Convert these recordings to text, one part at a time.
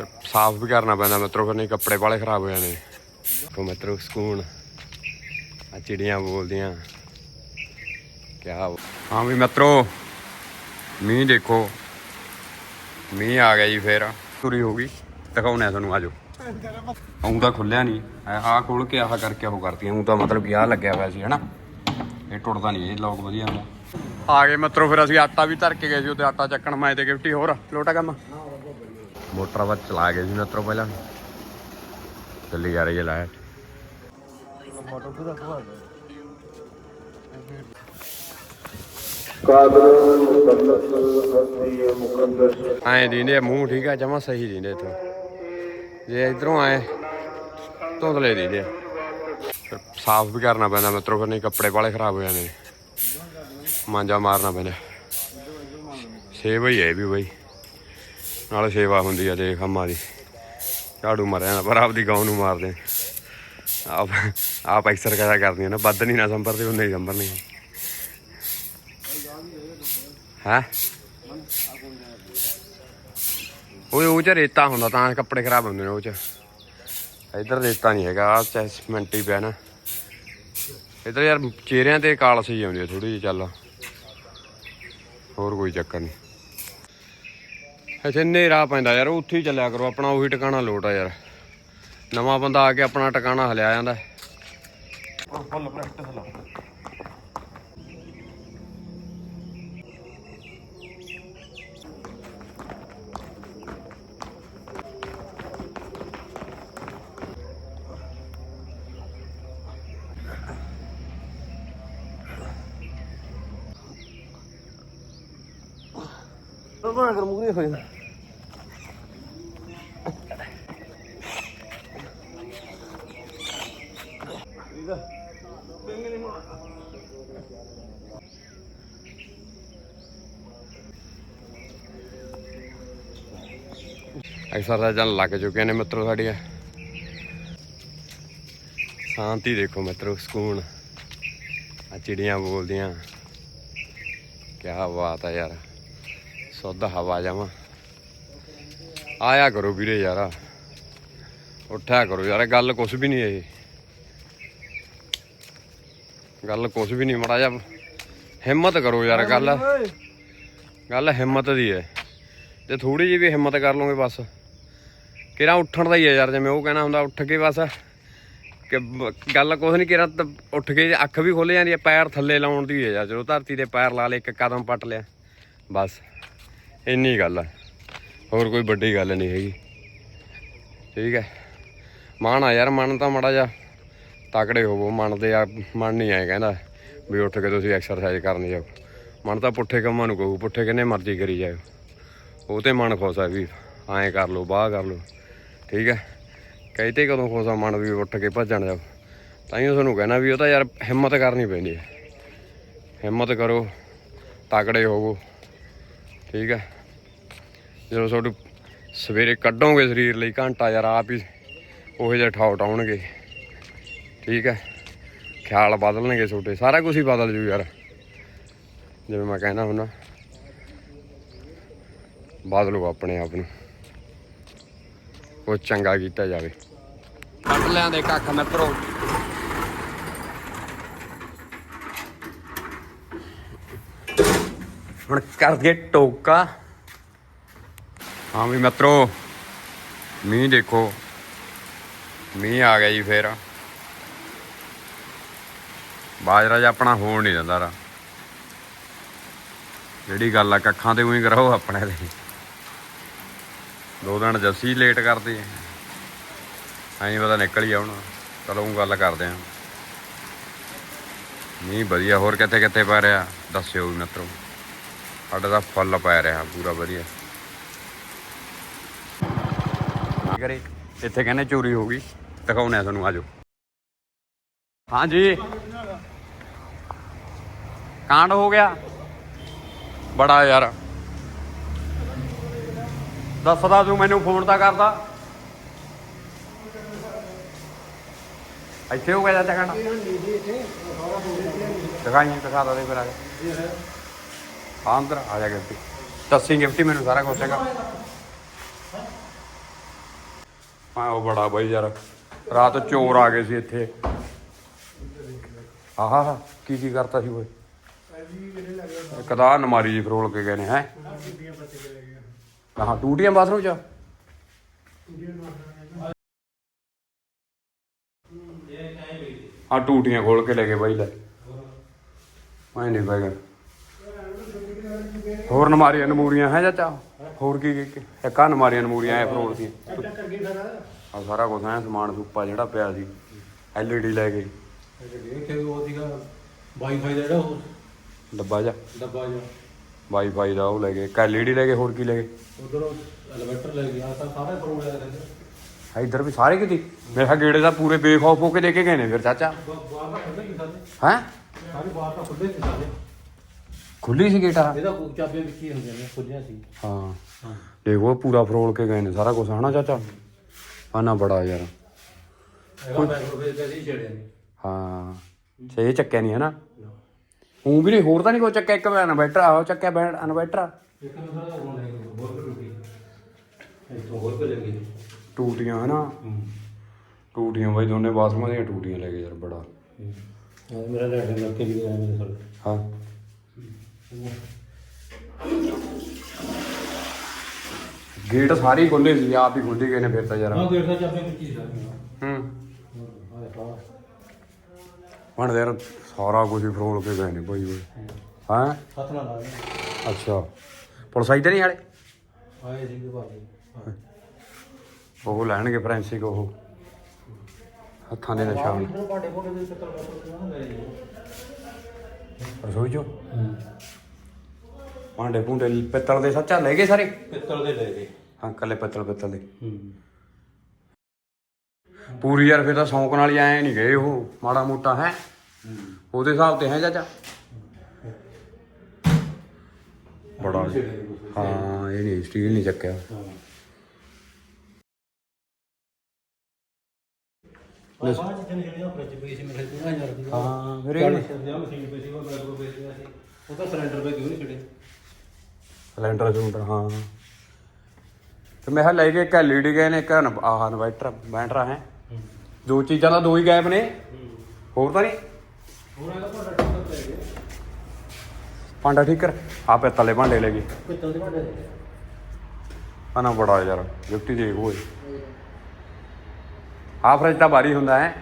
ਫਿਰ ਸਾਫ਼ ਵੀ ਕਰਨਾ ਪੈਂਦਾ ਮਿੱਤਰੋ ਫਿਰ ਨਹੀਂ, ਕੱਪੜੇ ਵਾਲੇ ਖਰਾਬ ਹੋ ਜਾਣੇ। ਕੋ ਮਿੱਤਰੋ ਸਕੂਨ, ਆ ਚਿੜੀਆਂ ਬੋਲਦੀਆਂ। ਕਿਆ ਹਾਂ ਵੀ ਮਿੱਤਰੋ, ਮੀਂਹ ਦੇਖੋ। ਮੀਂਹ ਆ ਗਿਆ ਜੀ ਫੇਰ। ਤੁਰੀ ਹੋ ਗਈ। ਦਿਖਾਉਣੇ ਆ ਤੁਹਾਨੂੰ ਆਜੋ ਆਉਂ ਤਾਂ ਖੁੱਲਿਆ ਨਹੀਂ। ਆਹ ਖੋਲ ਕੇ ਆਹ ਕਰਕੇ ਉਹ ਕਰਤੀਆਂ ਉਹ ਤਾਂ ਮਤਲਬ ਕਿ ਆਹ ਲੱਗਿਆ ਹੋਇਆ ਸੀ, ਹਨਾ? ਇਹ ਟੁੱਟਦਾ ਨਹੀਂ, ਇਹ ਲੋਕ ਵਧੀਆ ਹੁੰਦਾ ਆ ਗਏ ਮਤਰੋ, ਫਿਰ ਅਸੀਂ ਆਟਾ ਵੀ ਧਰ ਕੇ ਗਏ ਸੀ ਉੱਤੇ ਆਟਾ ਚੱਕਣ, ਮੈਂ ਤੇ ਗਿਫਟੀ ਹੋਰ, ਲੋਟਾ ਕੰਮ। ਮੋਟਰ ਵੱਲ ਚਲਾ ਗਏ ਸੀ ਮਤਰੋ ਪਹਿਲਾਂ। ਚੱਲੀ ਜਾ ਰਹੀ ਹੈ ਲਾਈਟ। ਕਾਦਰ ਮੁਕੱਦਸ ਹਸਤੀ ਮੁਕੱਦਸ ਐਂ ਮੂੰਹ ਠੀਕ ਆ, ਜਮਾ ਸਹੀ ਦੀਂਦੇ ਇੱਥੋਂ। ਜੇ ਇਧਰੋਂ ਆਏ, ਧੁੰਦਲੇ ਦੀਂਦੇ ਸਾਫ਼ ਵੀ ਕਰਨਾ ਪੈਂਦਾ ਮਿੱਤਰੋ ਫਿਰ ਨਹੀਂ, ਕੱਪੜੇ ਵਾਲੇ ਖਰਾਬ ਹੋ ਜਾਂਦੇ ਮਾਂਜਾ ਮਾਰਨਾ ਪੈਂਦਾ। ਸੇਵ ਹੀ ਹੈ ਵੀ ਬਈ। ਨਾਲ ਸੇਵਾ ਹੁੰਦੀ ਆ ਦੇਖ ਅੰਮਾ ਦੀ। ਝਾੜੂ ਮਾਰਿਆ ਨਾ ਪਰ ਆਪਦੀ ਗਾਉ ਨੂੰ ਮਾਰਦੇ ਆਪ ਆਪ ਐਕਸਰ ਕਰਾ ਕਰਦੀਆਂ ਨਾ, ਵੱਧ ਨਹੀਂ ਨਾ ਸੰਭਰਦੇ ਉਹਨੇ ਹੀ ਸੰਭਰਨੀ ਹੈ? ਉਹ ਉਹ ਚ ਰੇਤਾ ਹੁੰਦਾ, ਤਾਂ ਕੱਪੜੇ ਖਰਾਬ ਹੁੰਦੇ ਨੇ ਉਹ ਚ। ਇੱਧਰ ਰੇਤਾ ਨਹੀਂ ਹੈਗਾ ਆ ਚੈਸਮੈਂਟ ਹੀ ਪਿਆ ਨਾ। ਇੱਧਰ ਯਾਰ ਚਿਹਰਿਆਂ ਤੇ ਕਾਲਸ ਹੀ ਆਉਂਦੀ ਆ ਥੋੜੀ ਜਿਹੀ, ਚੱਲ। ਹੋਰ ਕੋਈ ਚੱਕਰ ਨਹੀਂ। ਇੱਥੇ ਹਨੇਰਾ ਪੈਂਦਾ ਯਾਰ, ਉੱਥੇ ਹੀ ਚੱਲਿਆ ਕਰੋ, ਆਪਣਾ ਉਹੀ ਟਿਕਾਣਾ ਲੋਟ ਆ ਯਾਰ। ਨਵਾਂ ਬੰਦਾ ਆ ਕੇ ਆਪਣਾ ਟਿਕਾਣਾ ਹਲਿਆ ਜਾਂਦਾ। ਫੁੱਲ ਪ੍ਰੈਕਟਿਸ ਲਾ ਬਣਾ ਕਰ ਮੂਰੇ ਹੋ ਜਾਂਦਾ ਐਕਸਰਸਾਈਜ਼ਾਂ ਲੱਗ ਚੁੱਕੇ ਨੇ ਮਿੱਤਰੋ ਸਾਡੀਆਂ। ਸ਼ਾਂਤੀ ਦੇਖੋ ਮਿੱਤਰੋ, ਸਕੂਨ। ਆ ਚਿੜੀਆਂ ਬੋਲਦੀਆਂ। ਕਿਆ ਬਾਤ ਆ ਯਾਰ। ਸੁੱਧ ਹਵਾ ਜਾਵਾਂ। ਆਇਆ ਕਰੋ ਵੀਰੇ ਯਾਰ। ਉੱਠਿਆ ਕਰੋ ਯਾਰ, ਗੱਲ ਕੁਛ ਵੀ ਨਹੀਂ ਇਹ ਗੱਲ ਕੁਛ ਵੀ ਨਹੀਂ, ਮੜਾ ਜਾ ਹਿੰਮਤ ਕਰੋ ਯਾਰ ਗੱਲ। ਗੱਲ ਹਿੰਮਤ ਦੀ ਹੈ ਤੇ ਥੋੜੀ ਜਿਹੀ ਵੀ ਹਿੰਮਤ ਕਰ ਲਓਗੇ ਬਸ। ਕਿਹੜਾ ਉੱਠਣ ਦਾ ਹੀ ਹੈ ਯਾਰ, ਜਿਵੇਂ ਉਹ ਕਹਿਣਾ ਹੁੰਦਾ, ਉੱਠ ਕੇ ਬਸ। ਕਿ ਗੱਲ ਕੁਛ ਨਹੀਂ ਕਿਹੜਾ ਉੱਠ ਕੇ ਅੱਖ ਵੀ ਖੁੱਲ ਜਾਂਦੀ ਹੈ ਪੈਰ ਥੱਲੇ ਲਾਉਣ ਦੀ ਹੈ ਯਾਰ। ਜਦੋਂ ਧਰਤੀ ਦੇ ਪੈਰ ਲਾ ਲੇ ਇੱਕ ਕਦਮ ਪੱਟ ਲਿਆ। ਬਸ। ਇੰਨੀ ਗੱਲ ਆ। ਹੋਰ ਕੋਈ ਵੱਡੀ ਗੱਲ ਨਹੀਂ ਹੈਗੀ। ਠੀਕ ਹੈ। ਮਨ ਆ ਯਾਰ ਮਨ ਤਾਂ ਮੜਾ ਜਾ ਤਾਕੜੇ ਹੋਵੋ। ਮਨ ਦੇ ਆ ਮਨ ਨਹੀਂ ਆਏ ਕਹਿੰਦਾ ਵੀ ਉੱਠ ਕੇ ਤੁਸੀਂ ਐਕਸਰਸਾਈਜ਼ ਕਰਨ ਜਾਓ। ਮਨ ਤਾਂ ਪੁੱਠੇ ਕੰਮਾਂ ਨੂੰ ਕਹੂ। ਪੁੱਠੇ ਕਿੰਨੇ ਮਰਜ਼ੀ ਕਰੀ ਜਾਓ ਉਹ ਤੇ ਮਨ ਖੁਸ਼ ਆ ਵੀ ਐਂ ਕਰ ਲਓ, ਬਾਹ ਕਰ ਲਓ। ਠੀਕ ਹੈ। ਕਈ ਤੇ ਕਦੋਂ ਖੁਸ਼ ਆ ਮਨ ਵੀ ਉੱਠ ਕੇ ਭੱਜਣ ਜਾਓ। ਤਾਂ ਹੀ ਤੁਹਾਨੂੰ ਕਹਿਣਾ ਵੀ ਉਹ ਤਾਂ ਯਾਰ ਹਿੰਮਤ ਕਰਨੀ ਪੈਂਦੀ ਹੈ। ਹਿੰਮਤ ਕਰੋ, ਤਕੜੇ ਹੋਵੋ। ਠੀਕ ਹੈ ਜਦੋਂ ਤੁਹਾਡੇ ਸਵੇਰੇ ਕੱਢੋਗੇ ਸਰੀਰ ਲਈ ਘੰਟਾ ਯਾਰ ਆਪ ਹੀ ਉਹੋ ਜਿਹੇ ਠਾਉਟ ਆਉਣਗੇ। ਠੀਕ ਹੈ ਖਿਆਲ ਬਦਲਣਗੇ ਤੁਹਾਡੇ, ਸਾਰਾ ਕੁਝ ਹੀ ਬਦਲ ਜੂ ਯਾਰ। ਜਿਵੇਂ ਮੈਂ ਕਹਿਣਾ ਹੁੰਦਾ, ਬਦਲੋ ਆਪਣੇ ਆਪ ਨੂੰ। ਉਹ ਚੰਗਾ ਕੀਤਾ ਜਾਵੇ। ਕੱਢ ਲਿਆਂ ਦੇ ਕੱਖ ਮੈਂ ਭਰੋ। ਹੁਣ ਕਰਦੇ ਟੋਕਾ। ਹਾਂ ਵੀ ਮਿੱਤਰੋ, ਮੀਂਹ ਦੇਖੋ। ਮੀਂਹ ਆ ਗਿਆ ਜੀ ਫੇਰ। ਬਾਜਰਾ ਜਿਹਾ ਆਪਣਾ ਹੋਣ ਨਹੀਂ ਦਿੰਦਾ ਰਾ। ਜਿਹੜੀ ਗੱਲ ਆ, ਕੱਖਾਂ ਤੇ ਉਹੀ ਕਰੋ ਆਪਣੇ ਤੇ। ਦੋ ਦਿਨ ਜੱਸੀ ਲੇਟ ਕਰਦੀ ਐਂ। ਪਤਾ ਨਿਕਲ ਹੀ ਆਉਣਾ ਚਲੋ ਉਹ ਗੱਲ ਕਰਦੇ ਆਂ। ਨਹੀਂ ਵਧੀਆ ਹੋਰ ਕਿੱਥੇ ਕਿੱਥੇ ਪੈ ਰਿਹਾ, ਦੱਸਿਓ ਵੀ ਮਿੱਤਰੋ। ਸਾਡੇ ਦਾ ਫੁੱਲ ਪੈ ਰਿਹਾ, ਪੂਰਾ ਵਧੀਆ। ਕਰੇ? ਇੱਥੇ ਕਹਿੰਦੇ ਚੋਰੀ ਹੋ ਗਈ। ਦਿਖਾਉਣੇ ਆ ਤੁਹਾਨੂੰ, ਆਜੋ। ਹਾਂਜੀ। ਕਾਂਡ ਹੋ ਗਿਆ। ਬੜਾ ਯਾਰ। ਦੱਸਦਾ ਤੂੰ ਮੈਨੂੰ, ਫੋਨ ਤਾਂ ਕਰਦਾ। ਇੱਥੇ ਹੋ ਗਿਆ ਜਾਂ ਟਿਕਾਣਾ ਦਿਖਾਈਏ, ਦਿਖਾ ਦੇ ਫਿਰ ਆ ਜਾ ਅੰਦਰ ਆ ਜਾ ਗਿਫਟੀ ਦੱਸੀ ਗਿਫਟੀ ਮੈਨੂੰ ਸਾਰਾ ਕੁਝ ਹੈਗਾ। ਹਾਂ ਉਹ ਬੜਾ ਬਾਈ ਯਾਰ, ਰਾਤ ਚੋਰ ਆ ਗਏ ਸੀ ਇੱਥੇ। ਆਹਾ, ਕੀ ਕੀ ਕਰਤਾ ਸੀ ਓਏ? ਇੱਕ ਨਮਾਰੀ ਜੀ ਫਰੋਲ ਕੇ ਗਏ ਨੇ, ਹੈ? ਹਾਂ ਟੂਟੀਆਂ ਬਾਥਰੂਮ ਚ? ਆ ਟੂਟੀਆਂ ਖੋਲ ਕੇ ਲੈ ਗਏ ਬਾਈ ਲੈ। ਮੈਂ ਨਹੀਂ ਬੈਗਾ ਹੋਰ ਨਮਾਰੀਆਂ ਨਮੂਰੀਆਂ ਹੈ ਚਾਚਾ? ਹੋਰ ਕੀ ਕੀ? ਇੱਕ ਆ ਨਮਾਰੀਆਂ ਨਮੂਰੀਆਂ ਐ ਫਰੋਲ ਦੀਆਂ? ਆ ਸਾਰਾ? ਕੁਝ ਐ ਸਮਾਨ ਸੁੱਪਾ ਜਿਹੜਾ ਪਿਆ ਸੀ ਐਲਈਡੀ ਲੈ ਗਏ ਇੱਥੇ ਉਹ ਸੀਗਾ ਵਾਈਫਾਈ ਦਾ ਜਿਹੜਾ ਉਹ? ਡੱਬਾ ਜਾ। ਡੱਬਾ ਵਾਈਫਾਈ ਦਾ ਉਹ ਲੈ ਗਏ ਐਲਈਡੀ ਲੈ ਗਏ ਹੋਰ ਕੀ ਲੈ ਗਏ ਉਧਰੋਂ ਐਲੀਵੇਟਰ ਲੈ ਗਿਆ ਸਾਰੇ ਪ੍ਰੋਗਰਾਮ ਲੈ ਆ ਇੱਧਰ ਵੀ ਸਾਰੇ ਕਿਤੇ? ਮੇਰੇ ਖਿਆਲ ਗੇੜੇ ਦਾ ਪੂਰੇ ਬੇਖੌਫ ਹੋ ਕੇ ਦੇ ਕੇ ਗਏ ਨੇ ਫਿਰ ਚਾਚਾ। ਹੈ? ਸਾਰੇ ਬਾਹਰ ਤਾਂ ਖੁੱਲੇ ਨਹੀਂ ਸਾਰੇ। ਖੁੱਲੀ ਸੀ ਗੇਟ ਆ। ਇਹਦਾ ਕੋ ਚਾਬੀਆਂ ਵਿੱਚ ਹੀ ਹੁੰਦੀਆਂ ਨੇ? ਖੁੱਲੀਆਂ ਸੀ। ਹਾਂ। ਹਾਂ। ਦੇਖੋ ਪੂਰਾ ਫਰੋਲ ਕੇ ਗਏ ਨੇ ਸਾਰਾ ਕੁਝ ਹਨਾ ਚਾਚਾ? ਆਨਾ ਬੜਾ ਯਾਰ। ਇਹਦਾ ਮਾਈਕ੍ਰੋਵੇਵ ਤੇ ਹੀ ਛੇੜਿਆ ਨੇ ਹਾਂ। ਸਹੀ ਚੱਕਿਆ ਨਹੀਂ ਹਨਾ? ਉਹ ਵੀ ਨਹੀਂ ਹੋਰ ਤਾਂ ਨਹੀਂ ਕੋਈ ਚੱਕਿਆ? ਇੱਕ ਮੈਂ ਇਨਵਰਟਰ ਆਹੋ ਚੱਕਿਆ ਬੈਂਡ ਇਨਵਰਟਰ। ਇੱਕ ਨੰਬਰ ਦਾ ਹੋਣ ਲੱਗ ਗਿਆ ਹੋਰ ਕੋਈ ਟੁੱਟੀ ਇਹ ਤੋਂ ਹੋਰ ਕੋਈ ਲੱਗੀ ਟੂਟੀਆਂ ਹਨਾ? ਟੂਟੀਆਂ ਬਾਈ ਦੋਨੇ ਬਾਥਰੂਮਾਂ ਦੀਆਂ ਟੂਟੀਆਂ ਲੈ ਗਏ ਯਾਰ ਬੜਾ। ਮੇਰਾ ਲੈਟ ਲੱਗ ਕੇ ਵੀ ਗਿਆ ਮੇਰੇ ਕੋਲ। ਹਾਂ। ਗੇਟ ਸਾਰੇ ਖੁੱਲੇ ਸੀ ਆਪ ਹੀ ਖੁੱਲੇ ਗਏ ਨੇ ਫਿਰ ਤਾਂ ਯਾਰ। ਹਾਂ ਗੇਟ ਦਾ ਵਿੱਚ ਹੀ। ਸਾਰੀਆਂ ਹੂੰ ਹੁਣ ਯਾਰ ਸਾਰਾ ਕੁਝ ਹੀ ਫਰੋਲ ਕੇ ਗਏ ਨੇ ਬਾਈ ਓਏ ਹਾਂ? ਹੱਥ ਨਾਲ ਲਾ। ਅੱਛਾ। ਪੁਲਿਸ ਆਈ ਤੇ ਨਹੀਂ ਵਾਲੇ ਆਏ ਸੀ ਭਾਜੀ ਹਾਂ ਉਹ ਲੈਣਗੇ ਫਰੈਂਸਿਕ ਉਹ। ਹੱਥਾਂ ਦੇ ਨਿਸ਼ਾਨ। ਜੀ ਰਸੋਈ ਚੋਂ? ਭਾਂਡੇ ਭੁੰਡੇ ਪਿੱਤਲ ਦੇ ਸੱਚਾ ਲੈ ਗਏ ਸਾਰੇ? ਪਿੱਤਲ ਦੇ ਲੈ ਗਏ। ਹਾਂ ਕੱਲੇ ਪਿੱਤਲ ਪਿੱਤਲ ਦੇ। ਹੂੰ। ਪੂਰੀ ਯਾਰ ਫਿਰ ਤਾਂ ਸੌਂਕ ਨਾਲ ਹੀ ਆਏ ਨਹੀਂ ਗਏ ਉਹ ਮਾੜਾ ਮੋਟਾ ਹੈ? ਉਹਦੇ ਹਿਸਾਬ ਤੇ ਹੈ ਚਾਚਾ? ਬੜਾ ਹਾਂ ਇਹ ਨਹੀਂ ਸਟੀਲ ਨਹੀਂ ਚੱਕਿਆ। ਬਾਅਦ ਚ ਜਿਹੜੇ ਜਿਹੜੀਆਂ ਫ੍ਰਿਜ ਪਈ ਸੀ ਮੇਰੇ ਕੋਲ 5000 ਦੀ ਹਾਂ ਫਿਰ ਇਹ ਸਿਰ ਦੀ ਮਸ਼ੀਨ ਪਈ ਸੀ ਉਹ ਮਾਈਕ੍ਰੋ ਪਈ ਸੀ। ਉਹ ਤਾਂ ਸਿਲੰਡਰ ਪੇ ਕਿਉਂ ਨਹੀਂ ਛੜੇ ਸਿਲੰਡਰ ਸਿਲੰਡਰ ਹਾਂ। ਤੇ ਮੈਂ ਕਿਹਾ ਲੈ ਕੇ ਇੱਕ ਐਲਈਡੀ ਗਏ ਨੇ ਇੱਕ ਇਨ- ਆਹ ਇਨਵਰਟਰ ਬੈਟਰਾ ਹੈ। ਦੋ ਚੀਜ਼ਾਂ ਦਾ ਦੋ ਹੀ ਗੈਪ ਨੇ। ਹੋਰ ਤਾਂ ਨਹੀਂ? ਹੋਰ ਇਹਦਾ ਤੁਹਾਡਾ ਟਿਕਟ ਪੈ ਗਿਆ ਭਾਂਡਾ ਠੀਕ ਕਰ ਆ ਪਿੱਤਲ ਦੇ ਭਾਂਡੇ ਲੈ ਗਏ। ਪਿੱਤਲ ਦੇ ਭਾਂਡੇ ਦੇ ਆਨਾ ਬੜਾ ਯਾਰ ਗਿਫਟੀ ਦੇਖ ਓਏ। ਆ ਫਰਿੱਜ ਤਾਂ ਭਾਰੀ ਹੁੰਦਾ ਹੈ।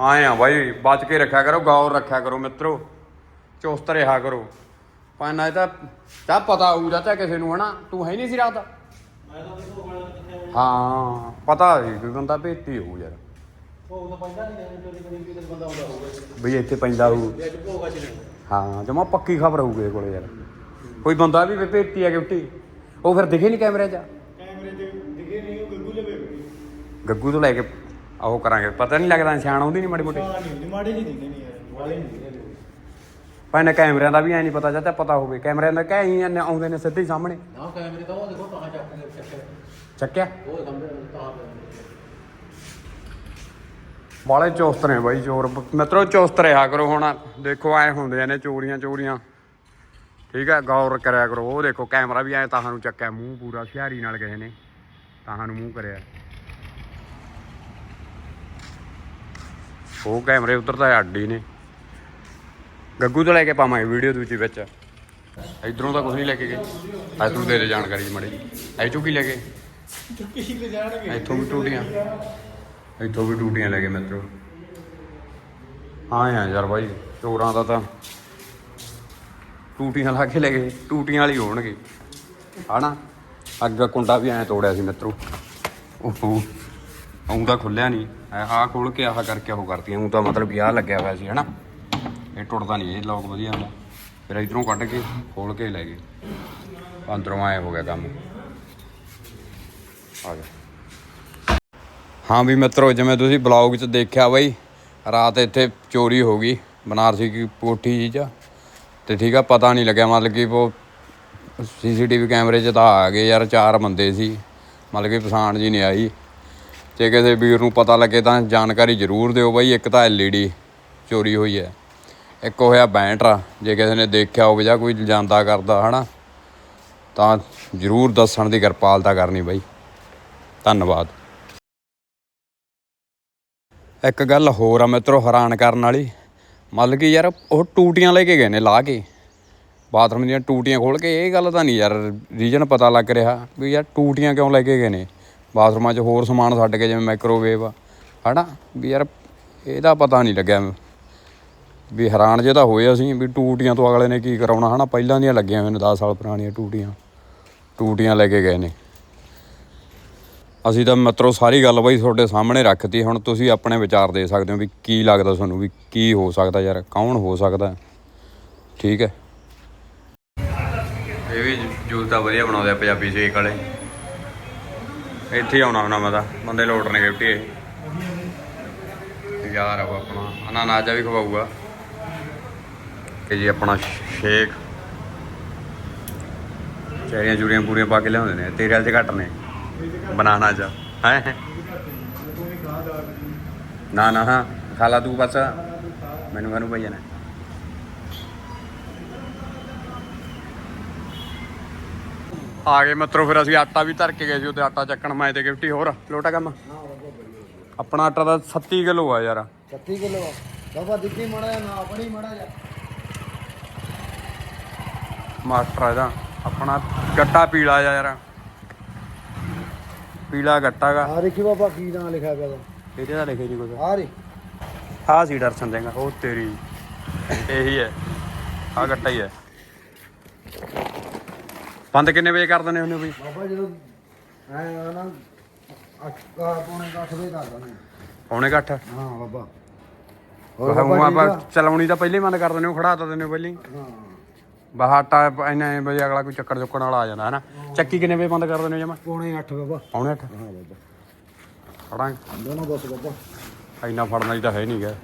ਆਏ ਆ ਬਾਈ ਬਚ ਕੇ ਰੱਖਿਆ ਕਰੋ ਗੌਰ ਰੱਖਿਆ ਕਰੋ ਮਿੱਤਰੋ। ਚੁਸਤ ਰਿਹਾ ਕਰੋ। ਪਾਣਾ ਤਾਂ ਤਾਂ ਪਤਾ ਹੋਊ ਚਾਚਾ ਕਿਸੇ ਨੂੰ ਹਨਾ? ਤੂੰ ਹੈ ਨਹੀਂ ਸੀ ਰਾਤ। ਮੈਂ ਤਾਂ ਦੇਖੋ ਹੁਣ ਕਿੱਥੇ ਹਾਂ ਪਤਾ ਸੀ ਕੋਈ ਬੰਦਾ ਭੇਤੀ ਹੋਊ ਯਾਰ। ਉਹ ਤਾਂ ਪੈਂਦਾ ਨਹੀਂ ਬੰਦਾ ਹੋਊਗਾ। ਬਈ ਇੱਥੇ ਪੈਂਦਾ ਹੋਊ। ਵੀ ਅੱਜ ਭੋਗਾ ਚ ਹਾਂ ਜਮਾ ਪੱਕੀ ਖਬਰ ਹੋਊ ਕਿਸੇ ਕੋਲੇ ਯਾਰ। ਕੋਈ ਬੰਦਾ ਵੀ ਭੇਤੀ ਆ ਗਿਫਟੀ ਉਹ ਫਿਰ ਦਿਖੇ ਨਹੀਂ ਕੈਮਰੇ 'ਚ? ਕੈਮਰੇ ਤੇ ਦਿਖੇ ਨਹੀਂ ਉਹ ਗੱਗੂ ਲਵੇ ਗੱਗੂ ਤੋਂ ਲੈ ਕੇ ਉਹ ਕਰਾਂਗੇ। ਪਤਾ ਨਹੀਂ ਲੱਗਦਾ ਸਿਆਣ ਆਉਂਦੀ ਨਹੀਂ ਮਾੜੀ ਮੋਟੀ। ਨਹੀਂ ਮਾੜੇ ਦਿਖੇ ਨਹੀਂ ਯਾਰ ਵਾਲੇ ਨਹੀਂ ਦਿਖੇ ਭਾਵੇਂ ਕੈਮਰਿਆਂ ਦਾ ਵੀ ਐ ਨਹੀਂ ਪਤਾ ਚਾਚਾ ਪਤਾ ਹੋਵੇ। ਕੈਮਰਿਆਂ ਦਾ ਕਹਿ ਹੀ ਜਾਂਦੇ ਆਉਂਦੇ ਨੇ ਸਿੱਧੇ ਹੀ ਸਾਹਮਣੇ। ਨਾ ਕੈਮਰੇ ਤਾਂ ਉਹ ਦੇਖੋ ਕਹਾਂ ਚੱਕ ਕੇ ਚੱਕਿਆ। ਚੱਕਿਆ? ਉਹ ਸਾਹਮਣੇ ਤਾਂ ਬਾਲੇ ਚੁਸਤ ਨੇ ਬਾਈ ਚੋਰ। ਮਿੱਤਰੋ ਚੁਸਤ ਰਿਹਾ ਕਰੋ ਹੁਣ। ਦੇਖੋ ਐ ਹੁੰਦੇ ਨੇ ਚੋਰੀਆਂ ਚੋਰੀਆਂ। ਠੀਕ ਹੈ ਗੌਰ ਕਰਿਆ ਕਰੋ। ਉਹ ਦੇਖੋ ਕੈਮਰਾ ਵੀ ਐ ਤਾਹਾਂ ਨੂੰ ਚੱਕਿਆ। ਮੂੰਹ ਪੂਰਾ ਸਿਹਾਰੀ ਨਾਲ ਗਏ ਨੇ। ਤਾਹਾਂ ਨੂੰ ਮੂੰਹ ਕਰਿਆ। ਉਹ ਕੈਮਰੇ ਉੱਧਰ ਤਾਂ ਅੱਡ ਹੀ ਨੇ। ਗੱਗੂ ਤੋਂ ਲੈ ਕੇ ਪਾਵਾਂਗੇ ਵੀਡੀਓ ਦੂਜੀ ਵਿੱਚ। ਇਧਰੋਂ ਤਾਂ ਕੁਝ ਨਹੀਂ ਲੈ ਕੇ ਗਏ। ਅੱਜ ਤੂੰ ਦੇ ਦੇ ਜਾਣਕਾਰੀ ਮੜੀ ਐ ਚੁੱਕੀ ਲੈ ਗਏ ਚੁੱਕੀ ਤੇ ਜਾਣਗੇ ਇੱਥੋਂ ਵੀ ਟੂਟੀਆਂ। ਇੱਥੋਂ ਵੀ ਟੂਟੀਆਂ ਲੈ ਗਏ ਮਿੱਤਰੋ ਹਾਂ ਯਾਰ ਯਾਰ ਬਾਈ, ਚੋਰਾਂ ਦਾ ਤਾਂ ਟੂਟੀਆਂ ਲਾ ਕੇ ਲੈ ਗਏ। ਟੂਟੀਆਂ ਵਾਲੀ ਹੋਣਗੇ। ਹਨਾ? ਅੱਗ ਕੁੰਡਾ ਵੀ ਐਂ ਤੋੜਿਆ ਸੀ ਮਿੱਤਰੋ ਉਹ ਆਉਂਦਾ ਖੁੱਲਿਆ ਨਹੀਂ। ਆਹ ਖੋਲ ਕੇ ਆਹ ਕਰਕੇ ਉਹ ਕਰਤੀ ਉਹ ਤਾਂ ਮਤਲਬ ਕਿ ਆਹ ਲੱਗਿਆ ਹੋਇਆ ਸੀ, ਹਨਾ? ਇਹ ਟੁੱਟਦਾ ਨਹੀਂ ਇਹ ਲੋਕ ਵਧੀਆ ਹੁੰਦਾ ਫਿਰ ਇਧਰੋਂ ਕੱਢ ਕੇ ਖੋਲ ਕੇ ਲੈ ਗਏ। ਅੰਦਰੋਂ ਆਏ ਹੋ ਗਿਆ ਕੰਮ। ਆ ਗਿਆ। ਹਾਂ ਵੀ ਮਿੱਤਰੋ, ਜਿਵੇਂ ਤੁਸੀਂ ਬਲੌਗ 'ਚ ਦੇਖਿਆ ਬਈ, ਰਾਤ ਇੱਥੇ ਚੋਰੀ ਹੋ ਗਈ, ਬਨਾਰਸੀ ਕੀ ਕੋਠੀ ਜੀ 'ਚ। ਤੇ ਠੀਕ ਆ, ਪਤਾ ਨਹੀਂ ਲੱਗਿਆ, ਮਤਲਬ ਕਿ ਉਹ ਸੀਸੀਟੀਵੀ ਕੈਮਰੇ 'ਚ ਤਾਂ ਆ ਗਏ ਯਾਰ, ਚਾਰ ਬੰਦੇ ਸੀ। ਮਤਲਬ ਕਿ ਪਛਾਣ ਜੀ ਨਹੀਂ ਆਈ। ਜੇ ਕਿਸੇ ਵੀਰ ਨੂੰ ਪਤਾ ਲੱਗੇ ਤਾਂ ਜਾਣਕਾਰੀ ਜ਼ਰੂਰ ਦਿਓ ਬਾਈ, ਇੱਕ ਤਾਂ ਐਲਈਡੀ ਚੋਰੀ ਹੋਈ ਹੈ। ਇੱਕ ਹੋਇਆ ਬੈਂਟਰਾ ਜੇ ਕਿਸੇ ਨੇ ਦੇਖਿਆ ਹੋਵੇ ਜਾਂ ਕੋਈ ਜਾਂਦਾ ਕਰਦਾ, ਹਨਾ? ਤਾਂ ਜ਼ਰੂਰ ਦੱਸਣ ਦੀ ਕਿਰਪਾਲਤਾ ਕਰਨੀ ਬਾਈ। ਧੰਨਵਾਦ। ਇੱਕ ਗੱਲ ਹੋਰ ਆ ਮਿੱਤਰੋ, ਹੈਰਾਨ ਕਰਨ ਵਾਲੀ। ਮਤਲਬ ਕਿ ਯਾਰ ਉਹ ਟੂਟੀਆਂ ਲੈ ਕੇ ਗਏ ਨੇ, ਲਾ ਕੇ। ਬਾਥਰੂਮ ਦੀਆਂ ਟੂਟੀਆਂ ਖੋਲ ਕੇ, ਇਹ ਗੱਲ ਤਾਂ ਨਹੀਂ ਯਾਰ ਰੀਜਨ ਪਤਾ ਲੱਗ ਰਿਹਾ ਵੀ ਯਾਰ ਟੂਟੀਆਂ ਕਿਉਂ ਲੈ ਕੇ ਗਏ ਨੇ? ਬਾਥਰੂਮਾਂ 'ਚ ਹੋਰ ਸਮਾਨ ਛੱਡ ਕੇ ਜਿਵੇਂ ਮਾਈਕ੍ਰੋਵੇਵ ਆ, ਹਨਾ? ਵੀ ਯਾਰ, ਇਹਦਾ ਪਤਾ ਨਹੀਂ ਲੱਗਿਆ ਵੀ ਹੈਰਾਨ ਜੇ ਤਾਂ ਹੋਏ ਅਸੀਂ ਵੀ ਟੂਟੀਆਂ ਤੋਂ ਅਗਲੇ ਨੇ ਕੀ ਕਰਾਉਣਾ ਹਨਾ? ਪਹਿਲਾਂ ਦੀਆਂ ਲੱਗੀਆਂ ਹੋਈਆਂ ਨੇ 10 ਸਾਲ ਪੁਰਾਣੀਆਂ ਟੂਟੀਆਂ। ਟੂਟੀਆਂ ਲੈ ਕੇ ਗਏ ਨੇ। ਅਸੀਂ ਤਾਂ ਮਿੱਤਰੋ ਸਾਰੀ ਗੱਲ ਬਈ ਤੁਹਾਡੇ ਸਾਹਮਣੇ ਰੱਖਤੀ। ਹੁਣ ਤੁਸੀਂ ਆਪਣੇ ਵਿਚਾਰ ਦੇ ਸਕਦੇ ਹੋ ਵੀ ਕੀ ਲੱਗਦਾ ਤੁਹਾਨੂੰ, ਵੀ ਕੀ ਹੋ ਸਕਦਾ ਯਾਰ, ਕੌਣ ਹੋ ਸਕਦਾ? ਠੀਕ ਹੈ। ਇਹ ਵੀ ਜੂਸ ਤਾਂ ਵਧੀਆ ਬਣਾਉਂਦੇ ਆ ਪੰਜਾਬੀ ਸ਼ੇਕ ਵਾਲੇ। ਇੱਥੇ ਆਉਣਾ ਹੁੰਦਾ ਮੈਂ ਤਾਂ, ਬੰਦੇ ਲੋਟ ਨੇ ਗਿਫਟੀ ਇਹ। ਯਾਰ ਆ ਉਹ ਆਪਣਾ ਅਨਾਨਾਜਾ ਵੀ ਖਵਾਊਗਾ। ਕਿ ਜੀ ਆਪਣਾ ਸ਼ੇਕ। ਚੈਰੀਆਂ ਚੂਰੀਆਂ ਪੂਰੀਆਂ ਪਾ ਕੇ ਲਿਆਉਂਦੇ ਨੇ। ਤੇਰੇ ਵਾਲੇ 'ਚ ਘੱਟ ਨੇ। ਬਨਾਨਾ ਚ। ਹੈ? ਨਾ ਨਾ, ਹਾਂ। ਖਾ ਲਾ ਤੂੰ ਬਸ। ਮੈਨੂੰ ਕਾਹਨੂੰ ਪਈ ਜਾਣਾ? ਆ ਗਏ ਮਿੱਤਰੋ, ਫਿਰ ਅਸੀਂ ਆਟਾ ਵੀ ਧਰ ਕੇ ਗਏ ਸੀ, ਉਹਦੇ ਆਟਾ ਚੱਕਣ। ਮੈਂ ਤੇ ਗਿਫਟੀ ਹੋਰ। ਲੋਟਾ ਕੰਮ? ਆਪਣਾ ਆਟਾ ਦਾ 37 ਕਿਲੋ ਆ ਯਾਰ। 36 ਕਿਲੋ ਬਾਬਾ ਦਿੱਤੀ ਮੜਾ ਨਾ ਆਪਣੀ ਮੜਾ ਜਾ ਮਾਸਟਰ ਇਹਦਾ। ਆਪਣਾ ਗੱਟਾ ਪੀਲਾ ਜਿਹਾ ਯਾਰ। ਪੀਲਾ ਗੱਟਾ ਗਾ। ਆ ਦੇਖੀ ਬਾਬਾ ਕੀ ਨਾਂ ਲਿਖਿਆ ਪਿਆ ਇਹਦੇ। ਦਾ ਲਿਖਿਆ ਜੀ ਕੁਝ ਆ ਰੇ ਆ ਸੀ ਦਰਸ਼ਨ ਦੇਗਾ ਉਹ ਤੇਰੀ। ਇਹੀ ਹੈ। ਆ ਗੱਟਾ ਹੀ ਹੈ। ਬੰਦ ਕਿੰਨੇ ਵਜੇ ਕਰ ਦਿੰਦੇ ਹੁੰਦੇ ਹੋ ਬਈ? ਬਾਬਾ ਜਦੋਂ ਐ ਨਾ ਅੱਠ ਪੌਣੇ 8 ਵਜੇ ਕਰ ਦਣਾ ਪੌਣੇ ਘੱਟ ਹਾਂ ਬਾਬਾ। ਹੁਣ ਆਪਾਂ ਚਲਾਉਣੀ ਤਾਂ ਪਹਿਲੇ ਬੰਦ ਕਰ ਦਿੰਦੇ ਹੋ ਖੜਾ ਤਾਂ ਦਿੰਦੇ ਹੋ ਪਹਿਲੇ ਹਾਂ। ਬਾਹਾਟਾ ਇੰਨੇ ਵਜੇ ਅਗਲਾ ਕੋਈ ਚੱਕਰ ਚੁੱਕਣ ਵਾਲਾ ਆ ਜਾਂਦਾ ਹੈ ਨਾ ਚੱਕੀ ਕਿੰਨੇ ਵਜੇ ਬੰਦ ਕਰ ਦਿੰਦੇ ਹੋ ਜਮਾ? ਪੌਣੇ 8 ਬਾਬਾ। ਪੌਣੇ ਅੱਠ? ਹਾਂ ਬਾਬਾ। ਖੜਾਂਗੇ। ਦੋਨੋਂ ਬਸ ਬਾਬਾ। ਇੰਨਾ ਫੜਨਾ ਹੀ ਤਾਂ ਹੈ ਨਹੀਂ ਗਾ।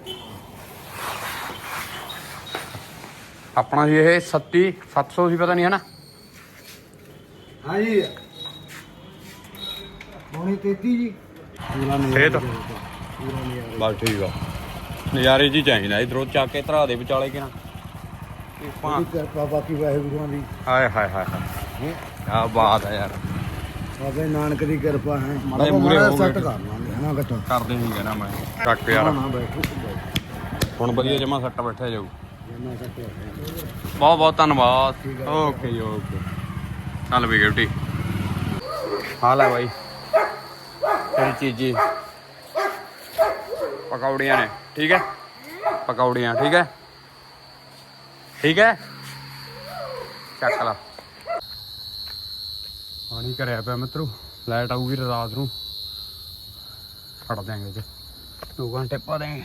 ਆਪਣਾ ਜੀ ਇਹ 37 700 ਸੀ ਪਤਾ ਨਹੀਂ ਹੈ ਨਾ ਹਾਂ ਜੀ ਪੌਣੇ 33 ਜੀ। ਪੂਰਾ ਪੂਰਾ ਬਸ ਠੀਕ ਆ। ਨਜ਼ਾਰੇ ਜੀ ਚਾਹੀਦਾ ਇਧਰੋਂ ਚੱਕ ਕੇ ਧਰਾ ਦੇ ਵਿਚਾਲੇ ਕਿਨਾ ਰਿਹਾ ਕਿਰਪਾ ਬਾਕੀ ਵਾਹਿਗੁਰੂਆਂ ਦੀ। ਹਾਏ ਹਾਏ ਹਾਏ ਹਾਏ। ਕੀ ਬਾਤ ਹੈ ਯਾਰ। ਬਾਬੇ ਨਾਨਕ ਦੀ ਕਿਰਪਾ ਹੈ। ਮਾੜਾ ਜਿਹਾ ਮੂਹਰੇ ਹੋ ਸੈੱਟ ਗਏ। ਕਰ ਲਾਂਗੇ ਹਨਾ ਇਕੱਠਾ ਕਰਦੇ ਨਹੀਂ ਕਹਿਣਾ ਮੈਂ। ਚੱਕ ਯਾਰ। ਨਾ ਨਾ ਬੈਠੋ ਹੁਣ ਵਧੀਆ ਜਮਾ ਸੱਟ ਬੈਠਿਆ ਜਾਊ। ਜਮਾ ਸੈੱਟ ਹੋ ਗਿਆ ਬਹੁਤ ਬਹੁਤ ਧੰਨਵਾਦ। ਓਕੇ ਜੀ ਓਕੇ। ਚੱਲ ਵੀ ਗਿਫਟੀ। ਹਾਂ ਲੈ ਬਾਈ। ਤੇਰੀ ਚੀਜ਼ੀ। ਪਕੌੜੀਆਂ ਨੇ ਠੀਕ ਹੈ? ਪਕੌੜੀਆਂ ਠੀਕ ਹੈ? ਠੀਕ ਹੈ? ਚੱਕ ਲਾ। ਪਾਣੀ ਕਰਿਆ ਪਿਆ ਮਿੱਤਰੋ ਲਾਈਟ ਆਊਗੀ ਰਾਤ ਨੂੰ। ਫੜ ਦਿਆਂਗੇ ਜੀ 2 ਘੰਟੇ ਪਾ ਦੇਂਗੇ